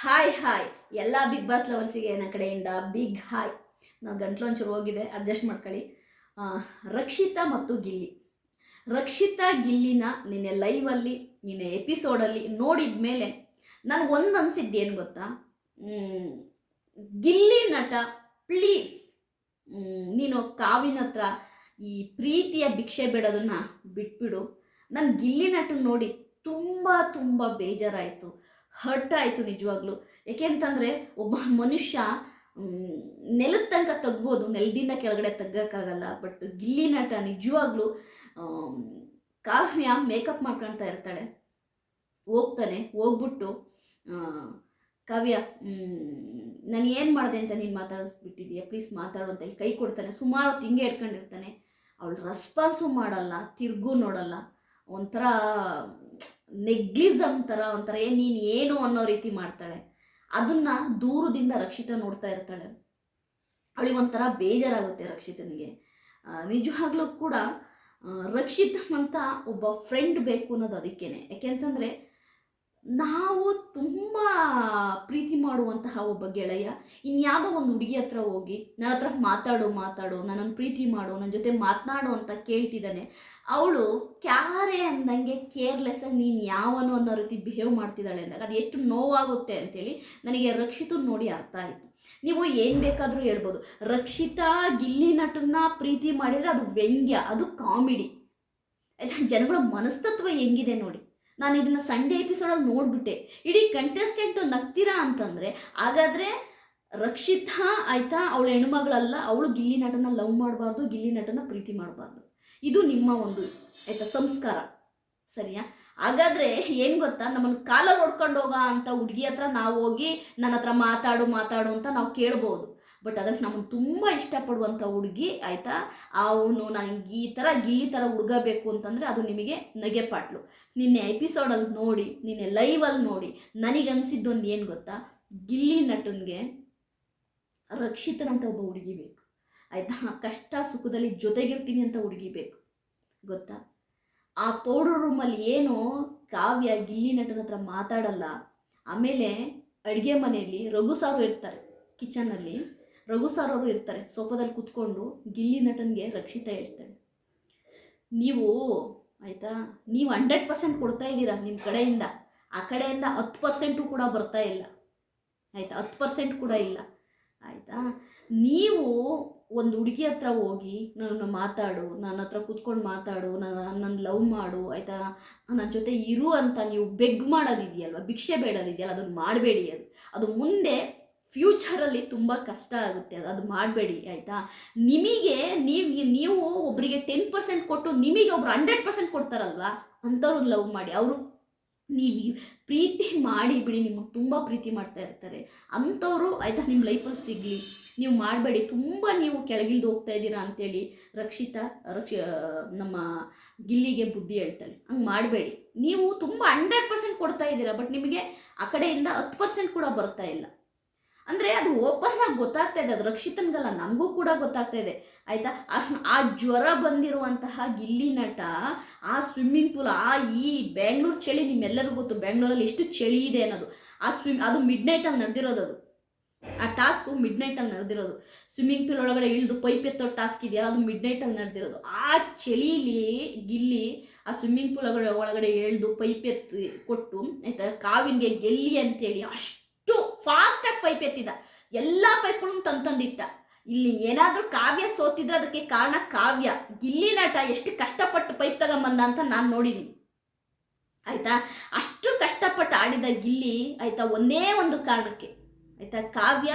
Hi hi ಎಲ್ಲ big boss ಲವರ್ಸಿಗೆ ನನ್ನ ಕಡೆಯಿಂದ ಬಿಗ್ ಹಾಯ್ ನಾನು ಗಂಟ್ಲು ಒಂಚೂರು ಹೋಗಿದೆ ಅಡ್ಜಸ್ಟ್ ಮಾಡ್ಕೊಳ್ಳಿ. ರಕ್ಷಿತಾ ಮತ್ತು ಗಿಲ್ಲಿ. ರಕ್ಷಿತಾ, ಗಿಲ್ಲಿನ ನಿನ್ನೆ ಲೈವಲ್ಲಿ ನಿನ್ನೆ ಎಪಿಸೋಡಲ್ಲಿ ನೋಡಿದ ಮೇಲೆ ನನಗೆ ಒಂದು ಅನಿಸಿದ್ದು ಏನು ಗೊತ್ತಾ? ಗಿಲ್ಲಿ ನಟ ಪ್ಲೀಸ್ ನೀನು ಕಾವಿನ ಹತ್ರ ಈ ಪ್ರೀತಿಯ ಭಿಕ್ಷೆ ಬೇಡೋದನ್ನ ಬಿಟ್ಬಿಡು. ನಾನು ಗಿಲ್ಲಿ ನಟನ ನೋಡಿ ತುಂಬ ತುಂಬ ಬೇಜಾರಾಯಿತು. ಹರ್ಟ್ ಆಯಿತು ನಿಜವಾಗ್ಲೂ. ಯಾಕೆಂತಂದರೆ ಒಬ್ಬ ಮನುಷ್ಯ ನೆಲದ ತನಕ ತಗ್ಬೋದು, ನೆಲದಿಂದ ಕೆಳಗಡೆ ತಗ್ಗಕ್ಕಾಗಲ್ಲ ಬಟ್ ಗಿಲ್ಲಿ ನಟ ನಿಜವಾಗ್ಲೂ ಕಾವ್ಯ ಮೇಕಪ್ ಮಾಡ್ಕೊಳ್ತಾ ಇರ್ತಾಳೆ. ಹೋಗ್ತಾನೆ, ಹೋಗ್ಬಿಟ್ಟು ಕಾವ್ಯ ನಾನು ಏನು ಮಾಡಿದೆ ಅಂತ ನೀನು ಮಾತಾಡಿಸ್ಬಿಟ್ಟಿದೀಯ? ಪ್ಲೀಸ್ ಮಾತಾಡು ಅಂತ ಕೈ ಕೊಡ್ತಾನೆ. ಸುಮಾರು ತಿಂಗೆ ಇಟ್ಕೊಂಡಿರ್ತಾನೆ. ಅವಳು ರೆಸ್ಪಾನ್ಸು ಮಾಡಲ್ಲ, ತಿರ್ಗೂ ನೋಡಲ್ಲ. ಒಂಥರ ನೆಗ್ಲಿಸಮ್ ಥರ ಒಂಥರ ನೀನು ಏನು ಅನ್ನೋ ರೀತಿ ಮಾಡ್ತಾಳೆ. ಅದನ್ನ ದೂರದಿಂದ ರಕ್ಷಿತ ನೋಡ್ತಾ ಇರ್ತಾಳೆ. ಅವಳಿಗೆ ಒಂಥರ ಬೇಜಾರಾಗುತ್ತೆ ರಕ್ಷಿತನಿಗೆ. ನಿಜವಾಗ್ಲೂ ಕೂಡ ರಕ್ಷಿತ ಅಂತ ಒಬ್ಬ ಫ್ರೆಂಡ್ ಬೇಕು ಅನ್ನೋದು ಅದಕ್ಕೇನೆ. ಯಾಕೆಂತಂದರೆ ನಾವು ತುಂಬ ಪ್ರೀತಿ ಮಾಡುವಂತಹ ಒಬ್ಬ ಗೆಳೆಯ. ಇನ್ಯಾವುದೋ ಒಂದು ಹುಡುಗಿ ಹತ್ರ ಹೋಗಿ ನನ್ನ ಹತ್ರ ಮಾತಾಡು ಮಾತಾಡು, ನನ್ನನ್ನು ಪ್ರೀತಿ ಮಾಡು ನನ್ನ ಜೊತೆ ಮಾತನಾಡು ಅಂತ ಕೇಳ್ತಿದ್ದಾನೆ. ಅವಳು ಕ್ಯಾರೆ ಅಂದಂಗೆ ಕೇರ್ಲೆಸ್ಸಾಗಿ ನೀನು ಯಾವನು ಅನ್ನೋ ರೀತಿ ಬಿಹೇವ್ ಮಾಡ್ತಿದ್ದಾಳೆ ಅಂದಾಗ ಅದು ಎಷ್ಟು ನೋವಾಗುತ್ತೆ ಅಂತೇಳಿ ನನಗೆ ರಕ್ಷಿತು ನೋಡಿ ಅರ್ಥ ಆಯಿತು. ನೀವು ಏನು ಬೇಕಾದರೂ ಹೇಳ್ಬೋದು. ರಕ್ಷಿತಾ ಗಿಲ್ಲಿ ನಟನ ಪ್ರೀತಿ ಮಾಡಿದರೆ ಅದು ವ್ಯಂಗ್ಯ, ಅದು ಕಾಮಿಡಿ. ಆಯ್ತಾ? ಜನಗಳ ಮನಸ್ತತ್ವ ಹೆಂಗಿದೆ ನೋಡಿ. ನಾನು ಇದನ್ನ ಸಂಡೇ ಎಪಿಸೋಡಲ್ಲಿ ನೋಡಿಬಿಟ್ಟೆ. ಇಡೀ ಕಂಟೆಸ್ಟೆಂಟು ನಗ್ತೀರಾ ಅಂತಂದರೆ, ಹಾಗಾದರೆ ರಕ್ಷಿತಾ ಆಯ್ತಾ ಅವಳ ಹೆಣ್ಮಗಳಲ್ಲ, ಅವಳು ಗಿಲ್ಲಿ ನಟನ ಲವ್ ಮಾಡಬಾರ್ದು, ಗಿಲ್ಲಿ ನಟನ ಪ್ರೀತಿ ಮಾಡಬಾರ್ದು. ಇದು ನಿಮ್ಮ ಒಂದು, ಆಯಿತಾ, ಸಂಸ್ಕಾರ. ಸರಿಯಾ? ಹಾಗಾದ್ರೆ ಏನು ಗೊತ್ತಾ? ನಮ್ಮನ್ನು ಕಾಲಲ್ಲಿ ಹೊಡ್ಕೊಂಡು ಹೋಗೋ ಅಂತ ಹುಡುಗಿ ಹತ್ರ ನಾವು ಹೋಗಿ ನನ್ನ ಹತ್ರ ಮಾತಾಡು ಮಾತಾಡು ಅಂತ ನಾವು ಕೇಳ್ಬೋದು. ಬಟ್ ಅದಕ್ಕೆ ನಮ್ಮನ್ನು ತುಂಬ ಇಷ್ಟಪಡುವಂಥ ಹುಡುಗಿ, ಆಯಿತಾ? ಅವನು ನನಗೆ ಈ ಥರ ಗಿಲ್ಲಿ ಥರ ಹುಡುಗ ಬೇಕು ಅಂತಂದರೆ ಅದು ನಿಮಗೆ ನಗೆ ಪಾಟ್ಲು ನಿನ್ನೆ ಎಪಿಸೋಡಲ್ಲಿ ನೋಡಿ, ನಿನ್ನೆ ಲೈವಲ್ಲಿ ನೋಡಿ ನನಗನ್ಸಿದ್ದೊಂದು ಏನು ಗೊತ್ತಾ? ಗಿಲ್ಲಿ ನಟನಿಗೆ ರಕ್ಷಿತನಂತ ಒಬ್ಬ ಹುಡುಗಿ ಬೇಕು. ಆಯಿತಾ? ಕಷ್ಟ ಸುಖದಲ್ಲಿ ಜೊತೆಗಿರ್ತೀನಿ ಅಂತ ಹುಡುಗಿ ಬೇಕು. ಗೊತ್ತಾ? ಆ ಪೌಡರ್ ರೂಮಲ್ಲಿ ಏನು ಕಾವ್ಯ ಗಿಲ್ಲಿ ನಟನ ಹತ್ರ ಮಾತಾಡಲ್ಲ. ಆಮೇಲೆ ಅಡುಗೆ ಮನೆಯಲ್ಲಿ ರಘು ಸಾರು ಇರ್ತಾರೆ ಕಿಚನಲ್ಲಿ ರಘು ಸಾರ್ ಅವರು ಇರ್ತಾರೆ, ಸೋಫಾದಲ್ಲಿ ಕುತ್ಕೊಂಡು ಗಿಲ್ಲಿ ನಟನ್ಗೆ ರಕ್ಷಿತಾ ಹೇಳ್ತಾರೆ ನೀವು ಆಯಿತಾ, ನೀವು ಹಂಡ್ರೆಡ್ ಪರ್ಸೆಂಟ್ ಕೊಡ್ತಾ ಇದ್ದೀರಾ ನಿಮ್ಮ ಕಡೆಯಿಂದ, ಆ ಕಡೆಯಿಂದ ಹತ್ತು ಪರ್ಸೆಂಟು ಕೂಡ ಬರ್ತಾ ಇಲ್ಲ. ಆಯಿತಾ, ಹತ್ತು ಪರ್ಸೆಂಟ್ ಕೂಡ ಇಲ್ಲ. ಆಯಿತಾ, ನೀವು ಒಂದು ಹುಡುಗಿ ಹತ್ರ ಹೋಗಿ ನನ್ನ ಮಾತಾಡು, ನನ್ನ ಹತ್ರ ಕೂತ್ಕೊಂಡು ಮಾತಾಡು, ನನ್ನ ನನ್ನ ಲವ್ ಮಾಡು, ಆಯಿತಾ, ನನ್ನ ಜೊತೆ ಇರು ಅಂತ ನೀವು ಬೆಗ್ ಮಾಡೋದಿದೆಯಲ್ವ? ಭಿಕ್ಷೆ ಬೇಡೋದಿದೆಯಲ್ಲ, ಅದನ್ನು ಮಾಡಬೇಡಿ ಅದು. ಅದು ಮುಂದೆ ಫ್ಯೂಚರಲ್ಲಿ ತುಂಬ ಕಷ್ಟ ಆಗುತ್ತೆ. ಅದು ಅದು ಮಾಡಬೇಡಿ, ಆಯಿತಾ? ನಿಮಗೆ ನೀವು ನೀವು ಒಬ್ಬರಿಗೆ ಟೆನ್ ಪರ್ಸೆಂಟ್ ಕೊಟ್ಟು ನಿಮಗೆ ಒಬ್ರು ಹಂಡ್ರೆಡ್ ಪರ್ಸೆಂಟ್ ಕೊಡ್ತಾರಲ್ವಾ? ಅಂಥವ್ರು ಲವ್ ಮಾಡಿ. ಅವರು ನೀವು ಪ್ರೀತಿ ಮಾಡಿ ಬಿಡಿ, ನಿಮಗೆ ತುಂಬ ಪ್ರೀತಿ ಮಾಡ್ತಾ ಇರ್ತಾರೆ. ಅಂಥವ್ರು, ಆಯಿತಾ, ನಿಮ್ಮ ಲೈಫಲ್ಲಿ ಸಿಗಲಿ. ನೀವು ಮಾಡಬೇಡಿ. ತುಂಬ ನೀವು ಕೆಳಗಿಲ್ದು ಹೋಗ್ತಾ ಇದ್ದೀರಾ ಅಂತೇಳಿ ರಕ್ಷಿತಾ, ರಕ್ಷ ನಮ್ಮ ಗಿಲ್ಲಿಗೆ ಬುದ್ಧಿ ಹೇಳ್ತಾಳೆ. ಹಂಗೆ ಮಾಡಬೇಡಿ. ನೀವು ತುಂಬ ಹಂಡ್ರೆಡ್ ಪರ್ಸೆಂಟ್ ಕೊಡ್ತಾ ಇದ್ದೀರಾ, ಬಟ್ ನಿಮಗೆ ಆ ಕಡೆಯಿಂದ ಹತ್ತು ಪರ್ಸೆಂಟ್ ಕೂಡ ಬರ್ತಾ ಇಲ್ಲ. ಅಂದರೆ ಅದು ಓಪನ್ ಗೊತ್ತಾಗ್ತಾ ಇದೆ, ಅದು ರಕ್ಷಿತನ್ಗಲ್ಲ, ನಮಗೂ ಕೂಡ ಗೊತ್ತಾಗ್ತಾ ಇದೆ. ಆಯಿತಾ? ಆ ಜ್ವರ ಬಂದಿರುವಂತಹ ಗಿಲ್ಲಿ ನಟ, ಆ ಸ್ವಿಮ್ಮಿಂಗ್ ಪೂಲ್ ಆ ಈ ಬ್ಯಾಂಗ್ಳೂರ್ ಚಳಿ, ನಿಮ್ಮೆಲ್ಲರಿಗೂ ಗೊತ್ತು ಬ್ಯಾಂಗ್ಳೂರಲ್ಲಿ ಎಷ್ಟು ಚಳಿ ಇದೆ ಅನ್ನೋದು. ಆ ಸ್ವಿಮ್ ಅದು ಮಿಡ್ ನೈಟಲ್ಲಿ ನಡೆದಿರೋದು ಅದು. ಆ ಟಾಸ್ಕು ಮಿಡ್ ನೈಟಲ್ಲಿ ನಡೆದಿರೋದು. ಸ್ವಿಮ್ಮಿಂಗ್ ಪೂಲ್ ಒಳಗಡೆ ಇಳಿದು ಪೈಪ್ ಎತ್ತೋ ಟಾಸ್ಕ್ ಇದೆಯಲ್ಲ ಅದು ಮಿಡ್ ನೈಟಲ್ಲಿ ನಡೆದಿರೋದು. ಆ ಚಳಿಲಿ ಗಿಲ್ಲಿ ಆ ಸ್ವಿಮ್ಮಿಂಗ್ ಪೂಲ್ ಒಳಗಡೆ ಒಳಗಡೆ ಎಳ್ದು ಪೈಪ್ ಎತ್ತಿ ಕೊಟ್ಟು, ಆಯಿತಾ? ಕಾವಿನ್ಗೆ ಗೆಲ್ಲಿ ಅಂತೇಳಿ ಅಷ್ಟು ಫಾಸ್ಟಾಗಿ ಪೈಪ್ ಎತ್ತಿದ. ಎಲ್ಲ ಪೈಪ್ಗಳನ್ನು ತಂತಂದಿಟ್ಟ ಇಲ್ಲಿ ಏನಾದರೂ ಕಾವ್ಯ ಸೋತಿದ್ರೆ ಅದಕ್ಕೆ ಕಾರಣ ಕಾವ್ಯ. ಗಿಲ್ಲಿ ನಟ ಎಷ್ಟು ಕಷ್ಟಪಟ್ಟು ಪೈಪ್ ತಗೊಂಬಂದ ಅಂತ ನಾನು ನೋಡಿದ್ದೀನಿ ಆಯ್ತಾ? ಅಷ್ಟು ಕಷ್ಟಪಟ್ಟು ಆಡಿದ ಗಿಲ್ಲಿ, ಆಯ್ತಾ, ಒಂದೇ ಒಂದು ಕಾರಣಕ್ಕೆ. ಆಯ್ತಾ? ಕಾವ್ಯ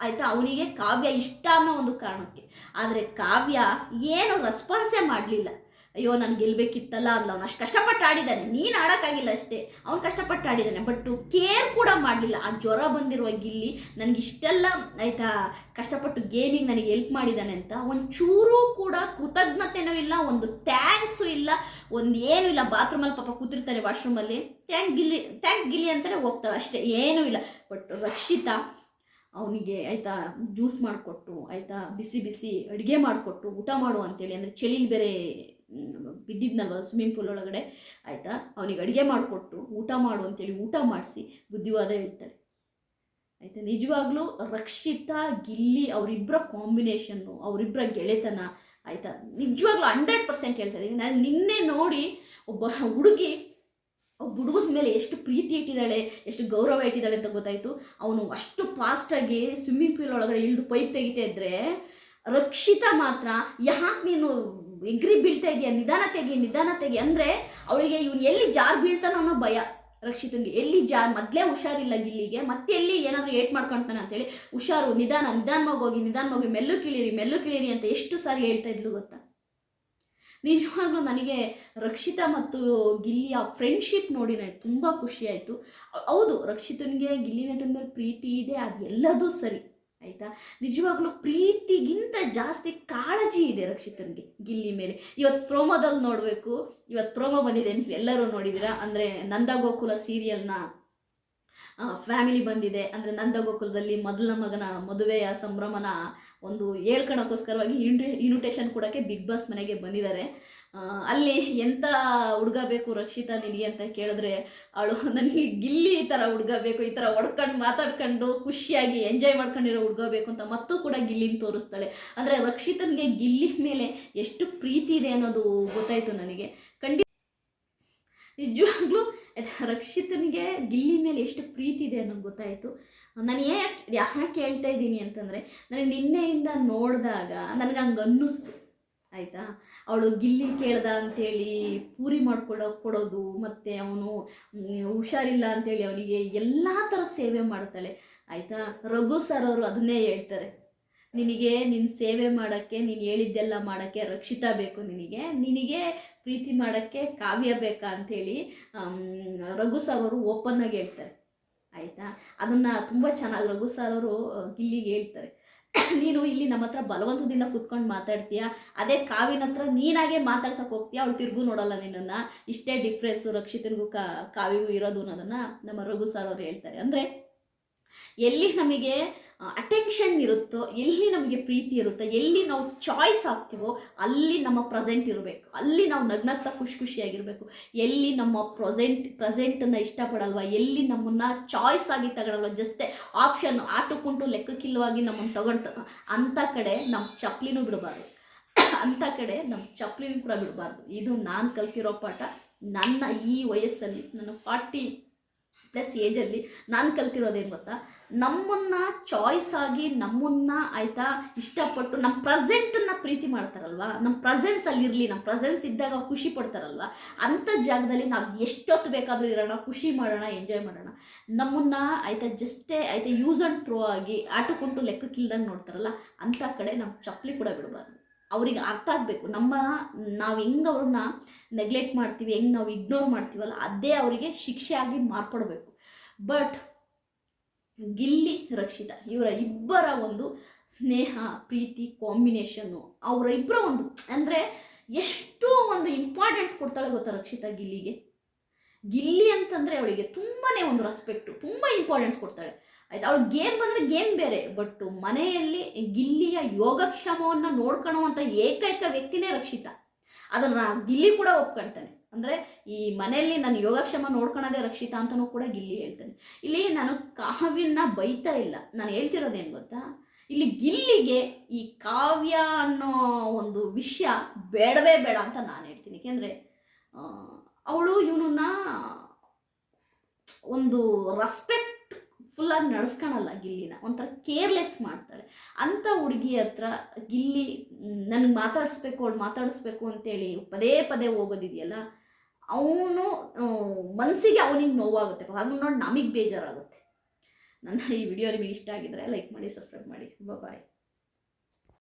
ಆಯ್ತಾ? ಅವನಿಗೆ ಕಾವ್ಯ ಇಷ್ಟ ಅನ್ನೋ ಒಂದು ಕಾರಣಕ್ಕೆ. ಆದರೆ ಕಾವ್ಯ ಏನು ರೆಸ್ಪಾನ್ಸೇ ಮಾಡಲಿಲ್ಲ. ಅಯ್ಯೋ ನಾನು ಗೆಲ್ಲಬೇಕಿತ್ತಲ್ಲ ಅಂದ್ಲ ಅವ್ನು ಅಷ್ಟು ಕಷ್ಟಪಟ್ಟು ಆಡಿದ್ದಾನೆ ನೀನು ಆಡೋಕ್ಕಾಗಿಲ್ಲ ಅಷ್ಟೇ. ಅವ್ನು ಕಷ್ಟಪಟ್ಟು ಆಡಿದ್ದಾನೆ ಬಟ್ ಕೇರ್ ಕೂಡ ಮಾಡಲಿಲ್ಲ. ಆ ಜ್ವರ ಬಂದಿರುವ ಗಿಲ್ಲಿ ನನಗೆ ಇಷ್ಟೆಲ್ಲ, ಆಯಿತಾ, ಕಷ್ಟಪಟ್ಟು ಗೇಮಿಂಗ್ ನನಗೆ ಹೆಲ್ಪ್ ಮಾಡಿದ್ದಾನೆ ಅಂತ ಒಂಚೂರು ಕೂಡ ಕೃತಜ್ಞತೆನೂ ಇಲ್ಲ, ಒಂದು ಥ್ಯಾಂಕ್ಸು ಇಲ್ಲ, ಒಂದು ಏನೂ ಇಲ್ಲ. ಬಾತ್ರೂಮಲ್ಲಿ ಪಾಪ ಕೂತಿರ್ತಾನೆ ವಾಶ್ರೂಮಲ್ಲಿ ಥ್ಯಾಂಕ್ ಗಿಲ್ಲಿ ಥ್ಯಾಂಕ್ಸ್ ಗಿಲ್ಲಿ ಅಂತಲೇ ಹೋಗ್ತಾರೆ ಅಷ್ಟೇ. ಏನೂ ಇಲ್ಲ. ಬಟ್ ರಕ್ಷಿತಾ ಅವನಿಗೆ ಆಯಿತಾ ಜ್ಯೂಸ್ ಮಾಡಿಕೊಟ್ಟು, ಆಯಿತಾ ಬಿಸಿ ಬಿಸಿ ಅಡುಗೆ ಮಾಡಿಕೊಟ್ಟು, ಊಟ ಮಾಡು ಅಂತೇಳಿ, ಅಂದರೆ ಚಳಿಲಿ ಬೇರೆ ಬಿದ್ದಿದ್ನಲ್ವ ಸ್ವಿಮ್ಮಿಂಗ್ ಪೂಲ್ ಒಳಗಡೆ, ಆಯಿತಾ ಅವನಿಗೆ ಅಡುಗೆ ಮಾಡಿಕೊಟ್ಟು, ಊಟ ಮಾಡು ಅಂತೇಳಿ ಊಟ ಮಾಡಿಸಿ ಬುದ್ಧಿವಾದ ಹೇಳ್ತಾಳೆ ಆಯಿತಾ ನಿಜವಾಗ್ಲೂ ರಕ್ಷಿತಾ, ಗಿಲ್ಲಿ ಅವರಿಬ್ಬರ ಕಾಂಬಿನೇಷನ್ನು ಅವರಿಬ್ಬರ ಗೆಳೆತನ, ಆಯಿತಾ ನಿಜವಾಗ್ಲೂ ಹಂಡ್ರೆಡ್ ಪರ್ಸೆಂಟ್ ಹೇಳ್ತಾ ಇದ್ದೀನಿ ನಾನು ನಿನ್ನೆ ನೋಡಿ ಒಬ್ಬ ಹುಡುಗಿ ಹುಡುಗನ ಮೇಲೆ ಎಷ್ಟು ಪ್ರೀತಿ ಇಟ್ಟಿದ್ದಾಳೆ, ಎಷ್ಟು ಗೌರವ ಇಟ್ಟಿದ್ದಾಳೆ ಅಂತ ಗೊತ್ತಾಯಿತು. ಅವನು ಅಷ್ಟು ಫಾಸ್ಟಾಗಿ ಸ್ವಿಮ್ಮಿಂಗ್ ಪೂಲ್ ಒಳಗಡೆ ಇಳಿದು ಪೈಪ್ ತೆಗಿತಾ ಇದ್ದರೆ ರಕ್ಷಿತ ಮಾತ್ರ, ಯಾಕೆ ನೀನು ಎಗ್ರಿ ಬೀಳ್ತಾ ಇದೆಯಾ, ನಿಧಾನ ತೆಗಿ ನಿಧಾನ ತೆಗಿ ಅಂದರೆ ಅವಳಿಗೆ ಇವನು ಎಲ್ಲಿ ಜಾರ್ ಬೀಳ್ತಾನೋ ಅನ್ನೋ ಭಯ ರಕ್ಷಿತನಿಗೆ. ಎಲ್ಲಿ ಜಾರ್, ಮೊದಲೇ ಹುಷಾರಿಲ್ಲ ಗಿಲ್ಲಿಗೆ, ಮತ್ತೆ ಎಲ್ಲಿ ಏನಾದರೂ ಏಟ್ ಮಾಡ್ಕೊಳ್ತಾನೆ ಅಂತೇಳಿ, ಹುಷಾರು, ನಿಧಾನ, ನಿಧಾನವಾಗಿ ಹೋಗಿ, ನಿಧಾನವಾಗಿ ಮೆಲ್ಲು ಕಿಳಿರಿ ಮೆಲ್ಲು ಕಿಳಿರಿ ಅಂತ ಎಷ್ಟು ಸಾರಿ ಹೇಳ್ತಾ ಇದ್ಲು ಗೊತ್ತಾ? ನಿಜವಾಗ್ಲೂ ನನಗೆ ರಕ್ಷಿತಾ ಮತ್ತು ಗಿಲ್ಲಿಯ ಫ್ರೆಂಡ್ಶಿಪ್ ನೋಡಿ ನನಗೆ ತುಂಬ ಖುಷಿಯಾಯಿತು ಹೌದು, ರಕ್ಷಿತನಿಗೆ ಗಿಲ್ಲಿ ನಟನ ಮೇಲೆ ಪ್ರೀತಿ ಇದೆ ಅದೆಲ್ಲದೂ ಸರಿ, ಆಯಿತಾ? ನಿಜವಾಗ್ಲೂ ಪ್ರೀತಿಗಿಂತ ಜಾಸ್ತಿ ಕಾಳಜಿ ಇದೆ ರಕ್ಷಿತನಿಗೆ, ಗಿಲ್ಲಿ ಮೇಲೆ. ಇವತ್ತು ಪ್ರೋಮೋದಲ್ಲಿ ನೋಡಬೇಕು ಇವತ್ತು ಪ್ರೋಮೋ ಬಂದಿದೆ, ನೀವೆಲ್ಲರೂ ನೋಡಿದ್ದೀರಾ ಅಂದರೆ ನಂದಗೋಕುಲ ಸೀರಿಯಲ್ನ ಫ್ಯಾಮಿಲಿ ಬಂದಿದೆ. ಅಂದರೆ ನಂದಗೋಕುಲದಲ್ಲಿ ಮೊದಲ ಮಗನ ಮದುವೆಯ ಸಂಭ್ರಮನ ಒಂದು ಹೇಳ್ಕೊಳಕ್ಕೋಸ್ಕರವಾಗಿ ಇನ್ವಿ ಇನ್ವಿಟೇಷನ್ ಕೊಡೋಕ್ಕೆ ಬಿಗ್ ಬಾಸ್ ಮನೆಗೆ ಬಂದಿದ್ದಾರೆ. ಅಲ್ಲಿ ಎಂಥ ಹುಡುಗ ಬೇಕು ರಕ್ಷಿತಾ ನಿನಗೆ ಅಂತ ಕೇಳಿದ್ರೆ, ಅವಳು ನನಗೆ ಗಿಲ್ಲಿ ಈ ಥರ ಹುಡುಗ ಬೇಕು, ಈ ಥರ ಹೊಡ್ಕೊಂಡು ಮಾತಾಡ್ಕೊಂಡು ಖುಷಿಯಾಗಿ ಎಂಜಾಯ್ ಮಾಡ್ಕೊಂಡಿರೋ ಹುಡುಗ ಬೇಕು ಅಂತ ಮತ್ತೂ ಕೂಡ ಗಿಲ್ಲಿನ ತೋರಿಸ್ತಾಳೆ. ಅಂದರೆ ರಕ್ಷಿತನಿಗೆ ಗಿಲ್ಲಿ ಮೇಲೆ ಎಷ್ಟು ಪ್ರೀತಿ ಇದೆ ಅನ್ನೋದು ಗೊತ್ತಾಯಿತು ನನಗೆ. ಖಂಡಿತ ನಿಜವಾಗ್ಲೂ ರಕ್ಷಿತನಿಗೆ ಗಿಲ್ಲಿ ಮೇಲೆ ಎಷ್ಟು ಪ್ರೀತಿ ಇದೆ ಅನ್ನೋದು ಗೊತ್ತಾಯಿತು. ನಾನು ಯಾಕೆ ಯಾಕೆ ಹೇಳ್ತಾ ಇದ್ದೀನಿ ಅಂತಂದರೆ ನನಗೆ ನಿನ್ನೆಯಿಂದ ನೋಡಿದಾಗ ನನಗೆ ಹಂಗೆ ಅನ್ನಿಸ್ತು. ಆಯಿತಾ? ಅವಳು ಗಿಲ್ಲಿ ಕೇಳ್ದ ಅಂಥೇಳಿ ಪೂರಿ ಮಾಡ್ಕೊಡೋ ಕೊಡೋದು, ಮತ್ತು ಅವನು ಹುಷಾರಿಲ್ಲ ಅಂಥೇಳಿ ಅವನಿಗೆ ಎಲ್ಲ ಥರ ಸೇವೆ ಮಾಡ್ತಾಳೆ. ಆಯಿತಾ? ರಘು ಸರ್ ಅವರು ಅದನ್ನೇ ಹೇಳ್ತಾರೆ. ನಿನಗೆ ನಿನ್ನ ಸೇವೆ ಮಾಡೋಕ್ಕೆ, ನೀನು ಹೇಳಿದ್ದೆಲ್ಲ ಮಾಡೋಕ್ಕೆ ರಕ್ಷಿತಾ ಬೇಕು ನಿನಗೆ. ನಿನಗೆ ಪ್ರೀತಿ ಮಾಡೋಕ್ಕೆ ಕಾವ್ಯ ಬೇಕಾ ಅಂಥೇಳಿ ರಘು ಸರ್ ಅವರು ಓಪನ್ನಾಗಿ ಹೇಳ್ತಾರೆ. ಆಯಿತಾ? ಅದನ್ನು ತುಂಬ ಚೆನ್ನಾಗಿ ರಘು ಸರ್ ಅವರು ಗಿಲ್ಲಿಗೆ ಹೇಳ್ತಾರೆ. ನೀನು ಇಲ್ಲಿ ನಮ್ಮ ಹತ್ರ ಬಲವಂತದಿಂದ ಕುತ್ಕೊಂಡು ಮಾತಾಡ್ತೀಯ? ಅದೇ ಕಾವಿನ ಹತ್ರ ನೀನಾಗೆ ಮಾತಾಡ್ಸಕ್ಕೆ ಹೋಗ್ತೀಯ? ಅವಳು ತಿರುಗು ನೋಡಲ್ಲ ನಿನ್ನನ್ನು. ಇಷ್ಟೇ ಡಿಫ್ರೆನ್ಸು ರಕ್ಷಿತನಿಗೂ ಕಾ, ಕಾವಿಗೂ ಇರೋದು ಅನ್ನೋದನ್ನು ನಮ್ಮ ರಘು ಸರ್ ಅವರು ಹೇಳ್ತಾರೆ. ಅಂದರೆ ಎಲ್ಲಿ ನಮಗೆ ಅಟೆನ್ಷನ್ ಇರುತ್ತೋ, ಎಲ್ಲಿ ನಮಗೆ ಪ್ರೀತಿ ಇರುತ್ತೋ, ಎಲ್ಲಿ ನಾವು ಚಾಯ್ಸ್ ಆಗ್ತೀವೋ, ಅಲ್ಲಿ ನಮ್ಮ ಪ್ರೆಸೆಂಟ್ ಇರಬೇಕು. ಅಲ್ಲಿ ನಾವು ನಗ್ನಗ್ತಾ ಖುಷಿ ಖುಷಿಯಾಗಿರಬೇಕು. ಎಲ್ಲಿ ನಮ್ಮ ಪ್ರೆಸೆಂಟ್ ಪ್ರೆಸೆಂಟನ್ನು ಇಷ್ಟಪಡಲ್ವ, ಎಲ್ಲಿ ನಮ್ಮನ್ನು ಚಾಯ್ಸ್ ಆಗಿ ತಗೊಳಲ್ವ ಜಸ್ಟೇ ಆಪ್ಷನ್ ಆಟಕ್ಕುಂಟು ಲೆಕ್ಕಕ್ಕಿಲ್ಲವಾಗಿ ನಮ್ಮನ್ನು ತಗೊಳ್ತಾನೋ ಅಂಥ ಕಡೆ ನಮ್ಮ ಚಪ್ಪಲಿನೂ ಬಿಡಬಾರ್ದು. ಅಂಥ ಕಡೆ ನಮ್ಮ ಚಪ್ಲಿನೂ ಕೂಡ ಬಿಡಬಾರ್ದು. ಇದು ನಾನು ಕಲ್ತಿರೋ ಪಾಠ. ನನ್ನ ಈ ವಯಸ್ಸಲ್ಲಿ, ನನ್ನ ಫಾರ್ಟಿ ಪ್ಲಸ್ ಏಜಲ್ಲಿ ನಾನು ಕಲ್ತಿರೋದೇನು ಗೊತ್ತಾ? ನಮ್ಮನ್ನ ಚಾಯ್ಸ್ ಆಗಿ ನಮ್ಮನ್ನ ಆಯ್ತಾ ಇಷ್ಟಪಟ್ಟು ನಮ್ಮ ಪ್ರೆಸೆಂಟನ್ನು ಪ್ರೀತಿ ಮಾಡ್ತಾರಲ್ವ? ನಮ್ಮ ಪ್ರೆಸೆನ್ಸಲ್ಲಿ ಇರಲಿ ನಮ್ಮ ಪ್ರೆಸೆನ್ಸ್ ಇದ್ದಾಗ ಖುಷಿ ಪಡ್ತಾರಲ್ವ? ಅಂಥ ಜಾಗದಲ್ಲಿ ನಾವು ಎಷ್ಟೊತ್ತು ಬೇಕಾದರೂ ಇರೋಣ, ಖುಷಿ ಮಾಡೋಣ ಎಂಜಾಯ್ ಮಾಡೋಣ. ನಮ್ಮನ್ನ ಆಯ್ತಾ ಜಸ್ಟೇ ಆಯ್ತಾ ಯೂಸ್ ಆ್ಯಂಡ್ ಥ್ರೋ ಆಗಿ ಆಟಕೊಂಡು ಲೆಕ್ಕಕ್ಕಿಲ್ದಂಗೆ ನೋಡ್ತಾರಲ್ಲ ಅಂಥ ಕಡೆ ನಮ್ಮ ಚಪ್ಪಲಿ ಕೂಡ ಬಿಡಬಾರ್ದು. ಅವ್ರಿಗೆ ಅರ್ಥ ಆಗಬೇಕು. ನಮ್ಮ, ನಾವು ಹೆಂಗೆ ಅವ್ರನ್ನ ನೆಗ್ಲೆಕ್ಟ್ ಮಾಡ್ತೀವಿ, ಹೆಂಗೆ ನಾವು ಇಗ್ನೋರ್ ಮಾಡ್ತೀವಲ್ಲ, ಅದೇ ಅವರಿಗೆ ಶಿಕ್ಷೆ ಆಗಿ ಮಾರ್ಪಡಬೇಕು ಬಟ್ ಗಿಲ್ಲಿ ರಕ್ಷಿತ ಇವರ ಇಬ್ಬರ ಒಂದು ಸ್ನೇಹ, ಪ್ರೀತಿ ಕಾಂಬಿನೇಷನ್ನು ಅವರ ಇಬ್ಬರ ಒಂದು, ಅಂದರೆ ಎಷ್ಟು ಒಂದು ಇಂಪಾರ್ಟೆನ್ಸ್ ಕೊಡ್ತಾಳೆ ಗೊತ್ತಾ ರಕ್ಷಿತಾ ಗಿಲ್ಲಿಗೆ? ಗಿಲ್ಲಿ ಅಂತಂದರೆ ಅವಳಿಗೆ ತುಂಬಾ ಒಂದು ರೆಸ್ಪೆಕ್ಟು ತುಂಬ ಇಂಪಾರ್ಟೆನ್ಸ್ ಕೊಡ್ತಾಳೆ. ಆಯ್ತು? ಅವಳು ಗೇಮ್ ಬಂದರೆ ಗೇಮ್ ಬೇರೆ ಬಟ್ ಮನೆಯಲ್ಲಿ ಗಿಲ್ಲಿಯ ಯೋಗಕ್ಷೇಮವನ್ನು ನೋಡ್ಕೊಳ್ಳುವಂಥ ಏಕೈಕ ವ್ಯಕ್ತಿನೇ ರಕ್ಷಿತ. ಅದನ್ನು ಗಿಲ್ಲಿ ಕೂಡ ಒಪ್ಕೊಳ್ತಾನೆ. ಅಂದರೆ ಈ ಮನೆಯಲ್ಲಿ ನಾನು ಯೋಗಕ್ಷಮ ನೋಡ್ಕೊಳೋದೇ ರಕ್ಷಿತ ಅಂತಲೂ ಕೂಡ ಗಿಲ್ಲಿ ಹೇಳ್ತಾನೆ. ಇಲ್ಲಿ ನಾನು ಕಾವ್ಯನ ಬೈತಾ ಇಲ್ಲ. ನಾನು ಹೇಳ್ತಿರೋದೇನು ಗೊತ್ತಾ? ಇಲ್ಲಿ ಗಿಲ್ಲಿಗೆ ಈ ಕಾವ್ಯ ಅನ್ನೋ ಒಂದು ವಿಷಯ ಬೇಡವೇ ಬೇಡ ಅಂತ ನಾನು ಹೇಳ್ತೀನಿ. ಏಕೆಂದರೆ ಅವಳು ಇವನನ್ನ ಒಂದು ರೆಸ್ಪೆಕ್ಟ್ ಫುಲ್ಲಾಗಿ ನಡೆಸ್ಕೊಳಲ್ಲ ಗಿಲ್ಲಿನ. ಒಂಥರ ಕೇರ್ಲೆಸ್ ಮಾಡ್ತಾಳೆ. ಅಂಥ ಹುಡುಗಿ ಹತ್ರ ಗಿಲ್ಲಿ, ನನಗೆ ಮಾತಾಡಿಸ್ಬೇಕು, ಅವಳು ಮಾತಾಡಿಸ್ಬೇಕು ಅಂತೇಳಿ ಪದೇ ಪದೇ ಹೋಗೋದಿದೆಯಲ್ಲ, ಅವನು ಮನಸ್ಸಿಗೆ ಅವನಿಗೆ ನೋವಾಗುತ್ತೆ. ಅದನ್ನ ನೋಡಿ ನಮಗೆ ಬೇಜಾರಾಗುತ್ತೆ. ನನ್ನ ಈ ವಿಡಿಯೋ ನಿಮಗೆ ಇಷ್ಟ ಆಗಿದ್ರೆ ಲೈಕ್ ಮಾಡಿ ಸಬ್ಸ್ಕ್ರೈಬ್ ಮಾಡಿ. ಬಾಯ್